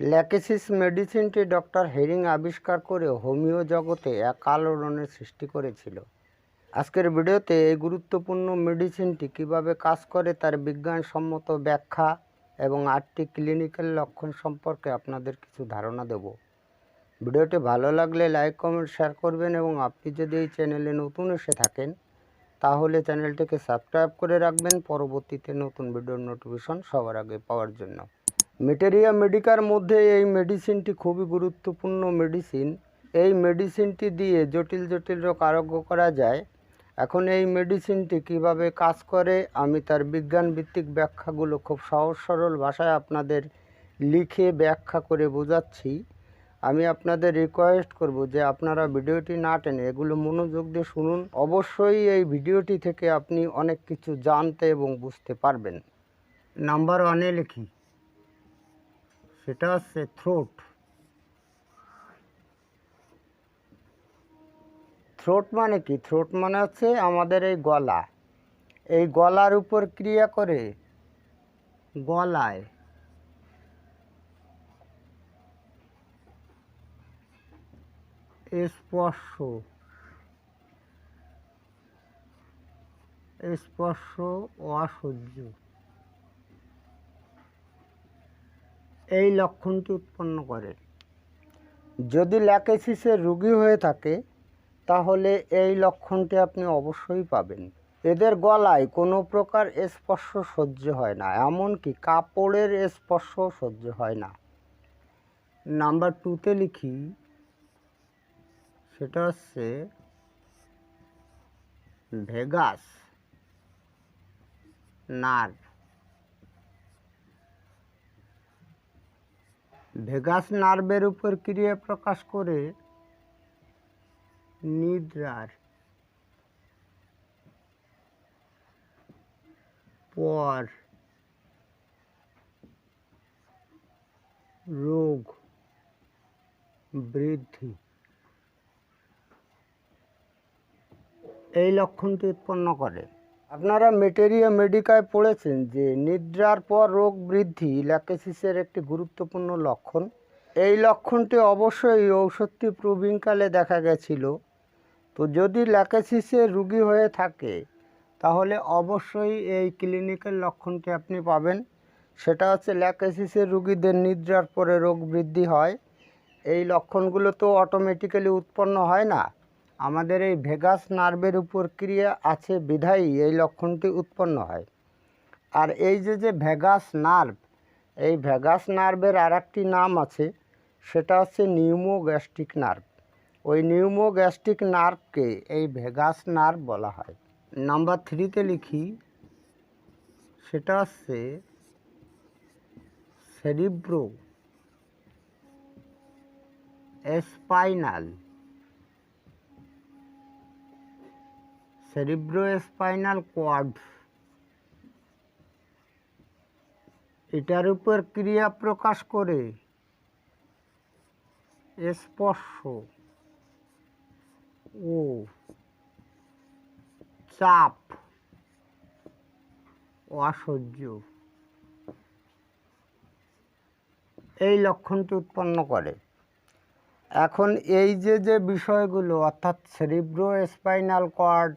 Lachesis মেডিসিনটি doctor herring আবিষ্কার করে হোমিও জগতে এক আলোড়নের সৃষ্টি করেছিল। আজকের ভিডিওতে এই গুরুত্বপূর্ণ মেডিসিনটি কীভাবে কাজ করে তার বিজ্ঞানসম্মত ব্যাখ্যা এবং আটটি ক্লিনিক্যাল লক্ষণ সম্পর্কে আপনাদের কিছু ধারণা দেব। ভিডিওটি ভালো লাগলে লাইক, কমেন্ট, শেয়ার করবেন এবং আপনি যদি এই চ্যানেলে নতুন এসে থাকেন, তাহলে চ্যানেলটিকে সাবস্ক্রাইব করে রাখবেন। পরবর্তীতে নতুন ভিডিওর নোটিফিকেশন সবার আগে পাওয়ার জন্য। মেটেরিয়া মেডিকার মধ্যে এই মেডিসিনটি খুবই গুরুত্বপূর্ণ মেডিসিন এই মেডিসিনটি দিয়ে জটিল জটিল রোগ আরোগ্য করা যায়। এখন এই মেডিসিনটি কীভাবে কাজ করে, আমি তার বিজ্ঞান ভিত্তিক ব্যাখ্যাগুলো খুব সহজ সরল ভাষায় আপনাদের লিখে ব্যাখ্যা করে বোঝাচ্ছি। আমি আপনাদের রিকোয়েস্ট করব যে আপনারা ভিডিওটি না টেনে এগুলো মনোযোগ দিয়ে শুনুন। অবশ্যই এই ভিডিওটি থেকে আপনি অনেক কিছু জানতে এবং বুঝতে পারবেন। নাম্বার ওয়ানে লিখি। সেটা হচ্ছে থ্রোট থ্রোট মানে কি? থ্রোট মানে হচ্ছে আমাদের এই গলা। এই গলার উপর ক্রিয়া করে গলায়। স্পর্শ। স্পর্শ অসহ্য। এই লক্ষণটি উৎপন্ন করে। যদি ল্যাকেসিসের রোগী হয়ে থাকে, তাহলে এই লক্ষণটি আপনি অবশ্যই পাবেন। এদের গলায় কোনো প্রকার স্পর্শ সহ্য হয় না, এমনকি কাপড়ের স্পর্শ সহ্য হয় না। নাম্বার টুতে লিখি, সেটা হচ্ছে ভেগাস, নার্ভ। ভেগাস নার্ভের উপর ক্রিয়া প্রকাশ করে নিদ্রার পর রোগ বৃদ্ধি। এই লক্ষণটি উৎপন্ন করে। আপনারা মেটেরিয়া মেডিকায় পড়েছেন যে নিদ্রার পর রোগ বৃদ্ধি ল্যাকেসিসের একটি গুরুত্বপূর্ণ লক্ষণ। এই লক্ষণটি অবশ্যই ঔষধটি প্রবীণকালে দেখা গেছিল। তো যদি ল্যাকেসিসের রুগী হয়ে থাকে, তাহলে অবশ্যই এই ক্লিনিক্যাল লক্ষণটি আপনি পাবেন। সেটা হচ্ছে ল্যাকেসিসের রুগীদের নিদ্রার পরে রোগ বৃদ্ধি হয়। এই লক্ষণগুলো তো অটোমেটিক্যালি উৎপন্ন হয় না। আমাদের এই ভেগাস নার্ভের উপর ক্রিয়া আছে বিধায়ী, এই লক্ষণটি উৎপন্ন হয়। আর এই যে যে ভেগাস নার্ভ, এই ভেগাস নার্ভের আর একটি নাম আছে, সেটা হচ্ছে নিউমোগ্যাস্ট্রিক নার্ভ। ওই নিউমোগ্যাস্ট্রিক নার্ভকে এই ভেগাস নার্ভ বলা হয়। নাম্বার থ্রিতে লিখি, সেটা হচ্ছে সেরিব্রো, স্পাইনাল। সেরিব্রোস্পাইনাল কোয়াড এটার উপর ক্রিয়া প্রকাশ করে স্পর্শ ও চাপ অসহ্য। এই লক্ষণটি উৎপন্ন করে। এখন এই যে যে বিষয়গুলো, অর্থাৎ cerebro spinal cord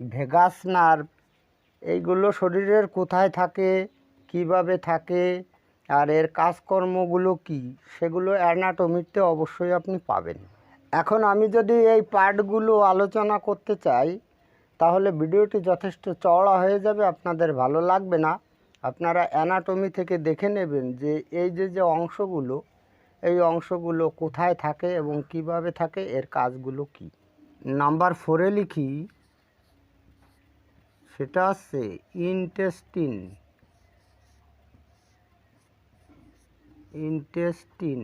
vagus nerve, এইগুলো শরীরের কোথায় থাকে, কীভাবে থাকে, আর এর কাজকর্মগুলো কি, সেগুলো অ্যানাটমিতে অবশ্যই আপনি পাবেন। এখন আমি যদি এই পার্টগুলো আলোচনা করতে চাই, তাহলে ভিডিওটি যথেষ্ট চওড়া হয়ে যাবে, আপনাদের ভালো লাগবে না। আপনারা অ্যানাটমি থেকে দেখে নেবেন যে এই যে যে অংশগুলো, এই অংশগুলো কোথায় থাকে এবং কীভাবে থাকে, এর কাজগুলো কি। নাম্বার ফোরে লিখি সেটা হচ্ছে ইনটেস্টিন। ইনটেস্টিন।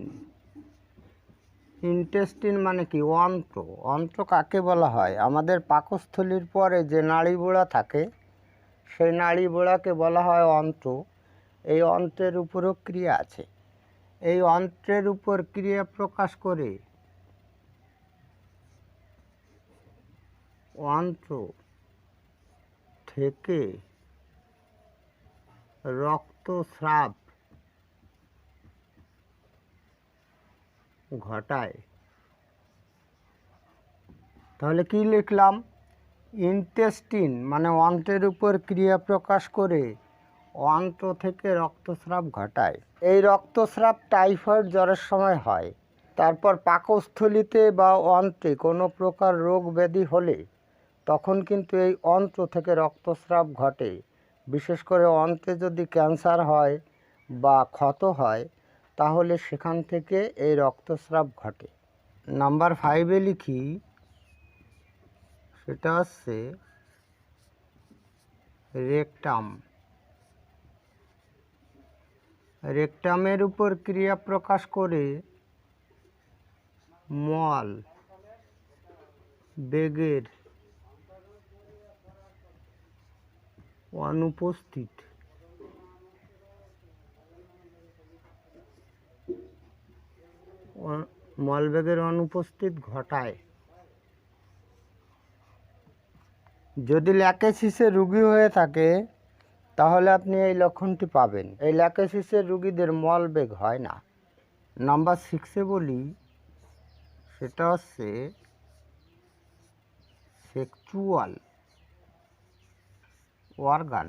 ইনটেস্টিন মানে কি? অন্ত্র। অন্ত্র কাকে বলা হয়? আমাদের পাকস্থলীর পরে যে নাড়িবোড়া থাকে, সেই নাড়িবোড়াকে বলা হয় অন্ত্র। এই অন্ত্রের উপরও ক্রিয়া আছে। এই অন্ত্রের উপর ক্রিয়া প্রকাশ করে অন্ত্র। থেকে রক্তস্রাব ঘটায়। তাহলে কি লিখলাম? ইন্টেস্টিন মানে অন্ত্রের উপর ক্রিয়া প্রকাশ করে অন্ত্র থেকে রক্তস্রাব ঘটায়। এই রক্তস্রাব টাইফয়েড জ্বরের সময় হয়। তারপর পাকস্থলিতে বা অন্ত্রে কোনো প্রকার রোগ ব্যাধি হলে তখন কিন্তু এই অন্ত্র থেকে রক্তস্রাব ঘটে। বিশেষ করে অন্ত্রে যদি ক্যান্সার হয় বা ক্ষত হয়, তাহলে সেখান থেকে এই রক্তস্রাব ঘটে। নাম্বার ফাইভে লিখি, সেটা হচ্ছে রেকটাম। রেকটামের উপর ক্রিয়া প্রকাশ করে মল, বেগের অনুপস্থিত। মলবেগের অনুপস্থিত ঘটায়। যদি ল্যাকেসিসে রুগী হয়ে থাকে, তাহলে আপনি এই লক্ষণটি পাবেন। এই ল্যাকেসিসের রুগীদের মলবেগ হয় না। নাম্বার সিক্সে বলি, সেটা হচ্ছে সেক্সুয়াল অর্গান।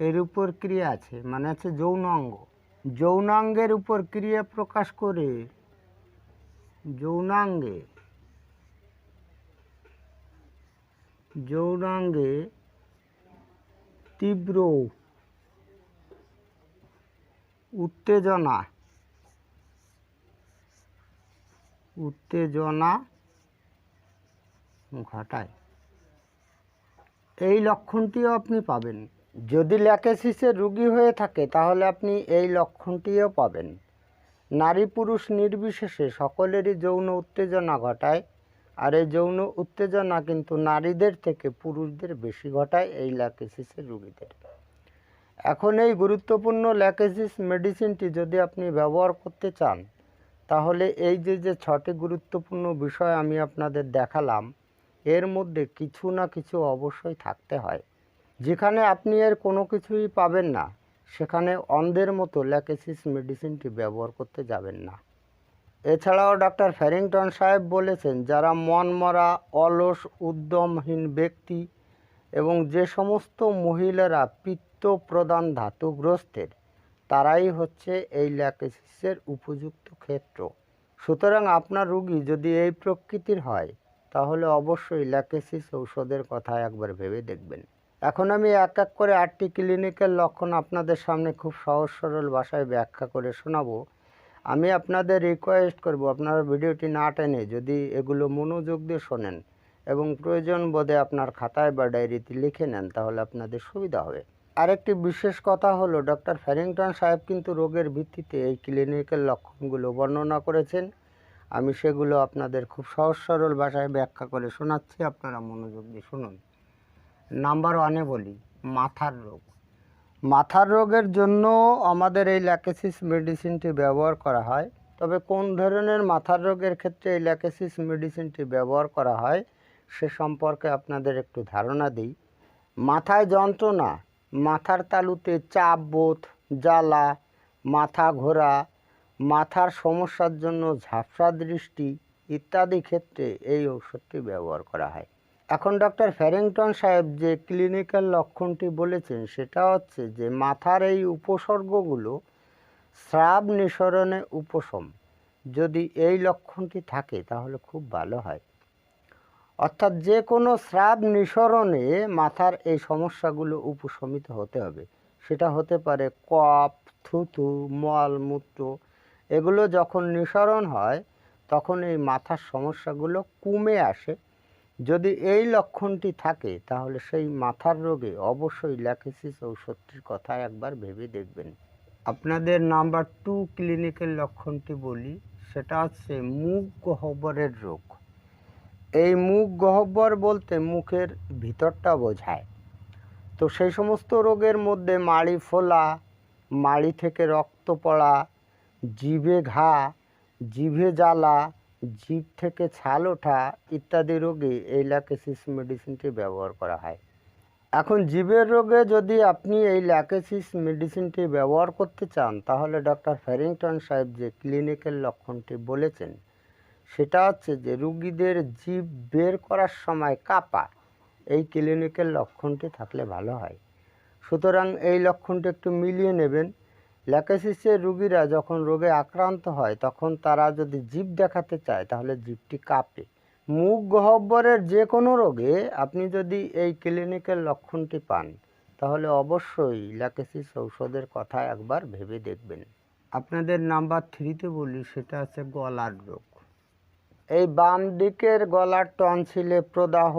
এর উপর ক্রিয়া আছে মানে আছে যৌনাঙ্গ যৌনাঙ্গের উপর ক্রিয়া প্রকাশ করে যৌনাঙ্গে যৌনাঙ্গে তীব্র উত্তেজনা উত্তেজনা ঘটায়। এই লক্ষণটিও আপনি পাবেন। যদি ল্যাকেসিসের রুগী হয়ে থাকে, তাহলে আপনি এই লক্ষণটিও পাবেন। নারী পুরুষ নির্বিশেষে সকলেরই যৌন উত্তেজনা ঘটায়, আর এই যৌন উত্তেজনা কিন্তু নারীদের থেকে পুরুষদের বেশি ঘটায় এই ল্যাকেসিসের রুগীদের। এখন এই গুরুত্বপূর্ণ ল্যাকেসিস মেডিসিনটি যদি আপনি ব্যবহার করতে চান, তাহলে এই যে যে ছটি গুরুত্বপূর্ণ বিষয় আমি আপনাদের দেখালাম এর মধ্যে কিছু না কিছু অবশ্যই থাকতে হয়। যেখানে আপনি এর কোনো কিছুই পাবেন না, সেখানে অন্ধের মতো ল্যাকেসিস মেডিসিনটি ব্যবহার করতে যাবেন না। এছাড়াও ডাক্তার ফ্যারিংটন সাহেব বলেছেন, যারা মনমরা অলস, উদ্যমহীন ব্যক্তি এবং যে সমস্ত মহিলারা পিত্ত প্রদান ধাতুগ্রস্তের, তারাই হচ্ছে এই ল্যাকেসিসের উপযুক্ত ক্ষেত্র। সুতরাং আপনার রুগী যদি এই প্রকৃতির হয় তাহলে অবশ্যই ল্যাকেসিস ঔষধের কথা একবার ভেবে দেখবেন। এখন আমি এক এক করে আটটি ক্লিনিকের লক্ষণ আপনাদের সামনে খুব সহজ সরল ভাষায় ব্যাখ্যা করে শোনাবো। আমি আপনাদের রিকোয়েস্ট করব, আপনারা ভিডিওটি না টেনে যদি এগুলো মনোযোগ দিয়ে শোনেন এবং প্রয়োজন বোধে আপনার খাতায় বা ডায়েরিতে লিখে নেন, তাহলে আপনাদের সুবিধা হবে। আরেকটি বিশেষ কথা হলো ডক্টর ফ্যারিংটন সাহেব কিন্তু রোগের ভিত্তিতে এই ক্লিনিকের লক্ষণগুলো বর্ণনা করেছেন। আমি সেগুলো আপনাদের খুব সহজ সরল ভাষায় ব্যাখ্যা করে শোনাচ্ছি, আপনারা মনোযোগ দিয়ে শুনুন। নাম্বার ওয়ানে বলি, মাথার রোগ। মাথার রোগের জন্য আমাদের এই ল্যাকেসিস মেডিসিনটি ব্যবহার করা হয়। তবে কোন ধরনের মাথার রোগের ক্ষেত্রে এই ল্যাকেসিস মেডিসিনটি ব্যবহার করা হয়, সে সম্পর্কে আপনাদের একটু ধারণা দিই। মাথায় যন্ত্রণা, মাথার তালুতে চাপ বোধ, জ্বালা, মাথা ঘোরা মাথার সমস্যার জন্য ঝাপসা দৃষ্টি ইত্যাদি ক্ষেত্রে এই ঔষধটি ব্যবহার করা হয়। এখন ডক্টর ফ্যারিংটন সাহেব যে ক্লিনিক্যাল লক্ষণটি বলেছেন, সেটা হচ্ছে যে মাথার এই উপসর্গগুলো স্রাব নিঃসরণে উপশম। যদি এই লক্ষণটি থাকে, তাহলে খুব ভালো হয়। অর্থাৎ যে কোনো স্রাব নিঃসরণে মাথার এই সমস্যাগুলো উপশমিত হতে হবে। সেটা হতে পারে কফ থুতু মল মূত্র এগুলো যখন নিঃসরণ হয়, তখন এই মাথার সমস্যাগুলো কমে আসে। যদি এই লক্ষণটি থাকে, তাহলে সেই মাথার রোগে অবশ্যই ল্যাকেসিস ঔষধটির কথা একবার ভেবে দেখবেন। আপনাদের নাম্বার টু ক্লিনিকের লক্ষণটি বলি, সেটা হচ্ছে মুখ গহ্বরের রোগ। এই মুখ গহ্বর বলতে মুখের ভিতরটা বোঝায়। তো সেই সমস্ত রোগের মধ্যে মাড়ি ফোলা, মাড়ি থেকে রক্ত পড়া জিভে ঘা, জিভে জ্বালা, জিভ থেকে ছাল ওঠা ইত্যাদি রোগে এই ল্যাকেসিস মেডিসিনটি ব্যবহার করা হয়। এখন জীবের রোগে যদি আপনি এই ল্যাকেসিস মেডিসিনটি ব্যবহার করতে চান, তাহলে ডক্টর ফ্যারিংটন সাহেব যে ক্লিনিকের লক্ষণটি বলেছেন, সেটা হচ্ছে যে রুগীদের জীব বের করার সময় কাঁপা, এই ক্লিনিকের লক্ষণটি থাকলে ভালো হয়। সুতরাং এই লক্ষণটি একটু মিলিয়ে নেবেন। ল্যাকেসিসের রুগীরা যখন রোগে আক্রান্ত হয়, তখন তারা যদি জীব দেখাতে চায়, তাহলে জীবটি কাঁপে। মুখ গহ্বরের যে কোনো রোগে আপনি যদি এই ক্লিনিকের লক্ষণটি পান, তাহলে অবশ্যই ল্যাকেসিস ঔষধের কথা একবার ভেবে দেখবেন। আপনাদের নাম্বার থ্রিতে বলি, সেটা আছে গলার রোগ। এই বাম দিকের গলার টনসিলে প্রদাহ,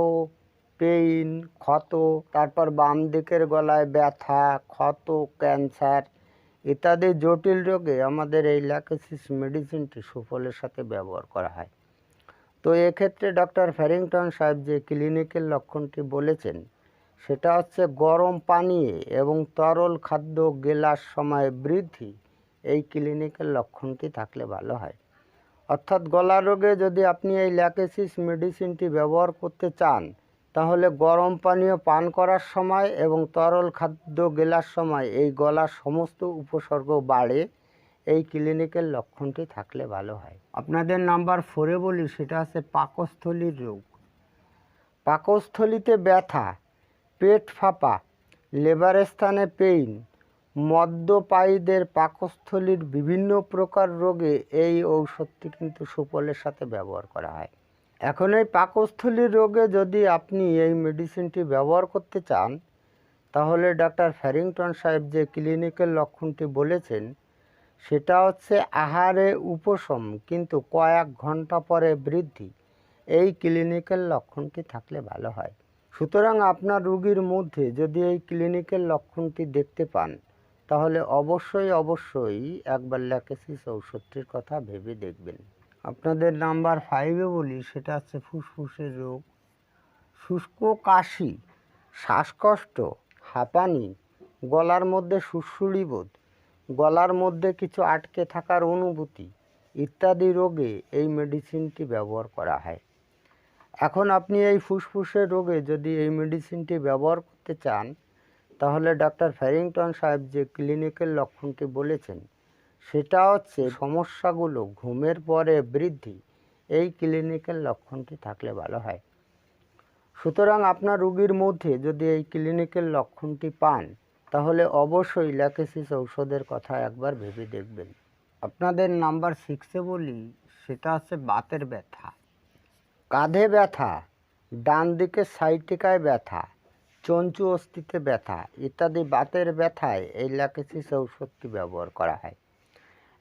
পেইন, ক্ষত, তারপর বাম দিকের গলায় ব্যথা, ক্ষত, ক্যান্সার ইত্যাদি জটিল রোগে আমাদের এই ল্যাকেসিস মেডিসিনটি সুফলের সাথে ব্যবহার করা হয়। তো এক্ষেত্রে ডক্টর ফ্যারিংটন সাহেব যে ক্লিনিকের লক্ষণটি বলেছেন, সেটা হচ্ছে গরম পানীয় এবং তরল খাদ্য গেলার সময় বৃদ্ধি, এই ক্লিনিকের লক্ষণটি থাকলে ভালো হয়। অর্থাৎ গলা রোগে যদি আপনি এই ল্যাকেসিস মেডিসিনটি ব্যবহার করতে চান তাহলে গরম পানীয় পান করার সময় এবং তরল খাদ্য গেলার সময় এই গলার সমস্ত উপসর্গ বাড়ে, এই ক্লিনিকের লক্ষণটি থাকলে ভালো হয়। আপনাদের নাম্বার ফোরে বলি, সেটা আছে পাকস্থলীর রোগ। পাকস্থলীতে ব্যথা, পেট ফাঁপা, লেবার স্থানে পেইন, মদ্যপায়ীদের পাকস্থলীর বিভিন্ন প্রকার রোগে এই ঔষধটি কিন্তু সুফলের সাথে ব্যবহার করা হয়। এখন এই পাকস্থলীর রোগে যদি আপনি এই মেডিসিনটি ব্যবহার করতে চান, তাহলে ডক্টর ফ্যারিংটন সাহেব যে ক্লিনিকের লক্ষণটি বলেছেন, সেটা হচ্ছে আহারে উপশম কিন্তু কয়েক ঘণ্টা পরে বৃদ্ধি। এই ক্লিনিকের লক্ষণটি থাকলে ভালো হয়। সুতরাং আপনার রুগীর মধ্যে যদি এই ক্লিনিকের লক্ষণটি দেখতে পান, তাহলে অবশ্যই অবশ্যই একবার ল্যাকেসিস ঔষধটির কথা ভেবে দেখবেন। আপনাদের নাম্বার ফাইভে বলি, সেটা হচ্ছে ফুসফুসের রোগ। শুষ্ক কাশি, শ্বাসকষ্ট, হাঁপানি, গলার মধ্যে সুড়সুড়ি বোধ, গলার মধ্যে কিছু আটকে থাকার অনুভূতি ইত্যাদি রোগে এই মেডিসিনটি ব্যবহার করা হয়। এখন আপনি এই ফুসফুসের রোগে যদি এই মেডিসিনটি ব্যবহার করতে চান, তাহলে ডক্টর ফ্যারিংটন সাহেব যে ক্লিনিকের লক্ষণটি বলেছেন সেটা হচ্ছে সমস্যাগুলো ঘুমের পরে বৃদ্ধি। এই ক্লিনিকের লক্ষণটি থাকলে ভালো হয়। সুতরাং আপনার রুগীর মধ্যে যদি এই ক্লিনিকের লক্ষণটি পান, তাহলে অবশ্যই ল্যাকেসিস ঔষধের কথা একবার ভেবে দেখবেন। আপনাদের নাম্বার সিক্সে বলি, সেটা হচ্ছে বাতের ব্যথা। কাঁধে ব্যথা, ডান দিকে সাইটিকায় ব্যথা, চঞ্চু অস্থিতে ব্যথা ইত্যাদি বাতের ব্যথায় এই ল্যাকেসিস ঔষধটি ব্যবহার করা হয়।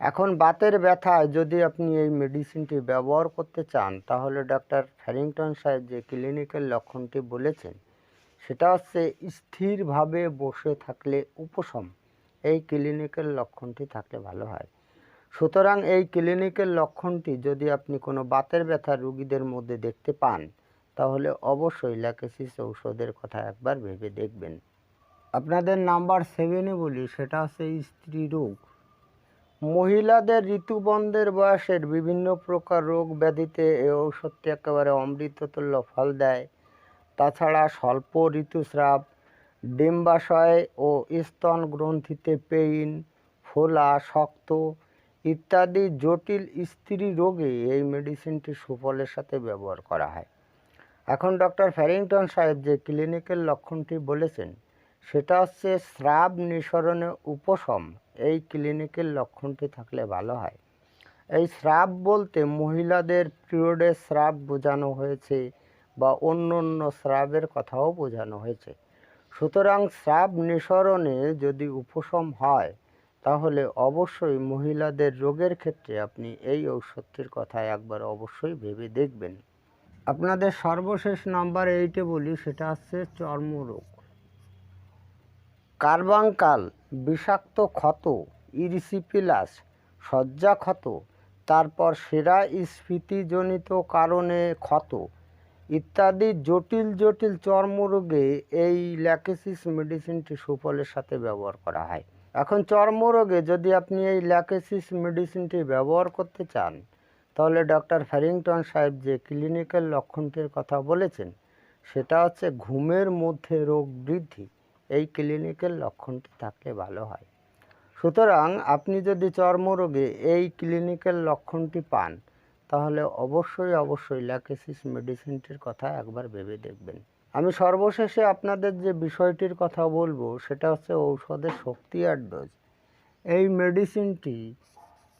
এখন বাতের ব্যথায় যদি আপনি এই মেডিসিনটি ব্যবহার করতে চান, তাহলে ডক্টর ফ্যারিংটন সাহেব যে ক্লিনিকের লক্ষণটি বলেছেন, সেটা হচ্ছে স্থিরভাবে বসে থাকলে উপশম। এই ক্লিনিকের লক্ষণটি থাকলে ভালো হয়। সুতরাং এই ক্লিনিকের লক্ষণটি যদি আপনি কোনো বাতের ব্যথা রুগীদের মধ্যে দেখতে পান, তাহলে অবশ্যই ল্যাকেসিস ঔষধের কথা একবার ভেবে দেখবেন। আপনাদের নাম্বার সেভেনে বলি, সেটা হচ্ছে স্ত্রী রোগ। মহিলাদের ঋতুবন্ধের বয়সের বিভিন্ন প্রকার রোগ ব্যাধিতে এই ঔষধটি একেবারে অমৃততুল্য ফল দেয়। তাছাড়া স্বল্প ঋতুস্রাব, ডিম্বাশয় ও স্তন গ্রন্থিতে পেইন, ফোলা, শক্ত ইত্যাদি জটিল স্ত্রী রোগে এই মেডিসিনটি সুফলের সাথে ব্যবহার করা হয়। এখন ডক্টর ফ্যারিংটন সাহেব যে ক্লিনিকের লক্ষণটি বলেছেন সেটা হচ্ছে স্রাব নিঃসরণে উপশম। এই ক্লিনিকের লক্ষণটি থাকলে ভালো হয়। এই স্রাব বলতে মহিলাদের পিরিয়ডের স্রাব বোঝানো হয়েছে বা অন্য অন্য স্রাবের কথাও বোঝানো হয়েছে। সুতরাং স্রাব নিঃসরণে যদি উপশম হয়, তাহলে অবশ্যই মহিলাদের রোগের ক্ষেত্রে আপনি এই ঔষধটির কথা একবার অবশ্যই ভেবে দেখবেন। আপনাদের সর্বশেষ নাম্বার এইটে বলি, সেটা হচ্ছে চর্মরোগ। কার্বাঙ্কাল বিষাক্ত ক্ষত, ইরিসিপিলাস সজ্জা ক্ষত, তারপর সেরা স্ফীতিজনিত কারণে ক্ষত ইত্যাদি জটিল জটিল চর্মরোগে এই ল্যাকেসিস মেডিসিনটি সুফলের সাথে ব্যবহার করা হয়। এখন চর্মরোগে যদি আপনি এই ল্যাকেসিস মেডিসিনটি ব্যবহার করতে চান, তাহলে ডক্টর ফ্যারিংটন সাহেব যে ক্লিনিক্যাল লক্ষণটির কথা বলেছেন, সেটা হচ্ছে ঘুমের মধ্যে রোগ বৃদ্ধি। এই ক্লিনিকের লক্ষণটি থাকলে ভালো হয়। সুতরাং আপনি যদি চর্মরোগে এই ক্লিনিকের লক্ষণটি পান, তাহলে অবশ্যই অবশ্যই ল্যাকেসিস মেডিসিনটির কথা একবার ভেবে দেখবেন। আমি সর্বশেষে আপনাদের যে বিষয়টির কথা বলব, সেটা হচ্ছে ঔষধের শক্তি আর ডোজ। এই মেডিসিনটি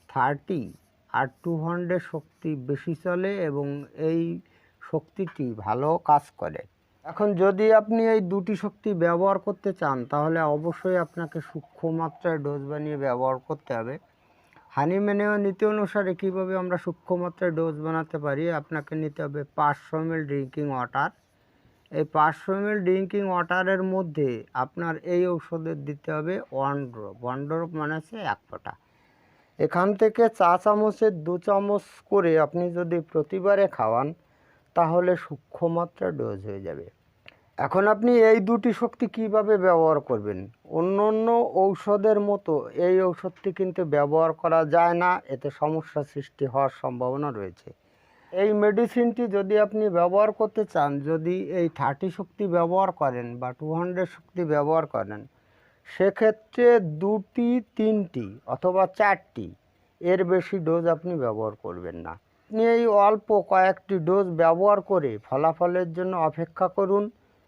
থার্টি আর টু হান্ড্রেড শক্তি বেশি চলে এবং এই শক্তিটি ভালো কাজ করে। এখন যদি আপনি এই দুটি শক্তি ব্যবহার করতে চান, তাহলে অবশ্যই আপনাকে সূক্ষ্ম মাত্রায় ডোজ বানিয়ে ব্যবহার করতে হবে। হানিম্যানেও নীতি অনুসারে কীভাবে আমরা সূক্ষ্ম মাত্রায় ডোজ বানাতে পারি, আপনাকে নিতে হবে পাঁচশো এম এল ড্রিঙ্কিং ওয়াটার এই পাঁচশো এম এল ড্রিঙ্কিং ওয়াটারের মধ্যে আপনার এই ঔষধের দিতে হবে ওয়ান ড্রপ ওয়ান ড্রপ মানে হচ্ছে এক ফোঁটা। এখান থেকে চা চামচের দু চামচ করে আপনি যদি প্রতিবারে খাওয়ান, তাহলে সূক্ষ্ম মাত্রা ডোজ হয়ে যাবে। এখন আপনি এই দুটি শক্তি কীভাবে ব্যবহার করবেন? অন্য অন্য ঔষধের মতো এই ঔষধটি কিন্তু ব্যবহার করা যায় না, এতে সমস্যা সৃষ্টি হওয়ার সম্ভাবনা রয়েছে। এই মেডিসিনটি যদি আপনি ব্যবহার করতে চান, যদি এই থার্টি শক্তি ব্যবহার করেন বা টু হান্ড্রেড শক্তি ব্যবহার করেন, সেক্ষেত্রে দুটি, তিনটি অথবা চারটি এর বেশি ডোজ আপনি ব্যবহার করবেন না। আপনি এই অল্প কয়েকটি ডোজ ব্যবহার করে ফলাফলের জন্য অপেক্ষা করুন।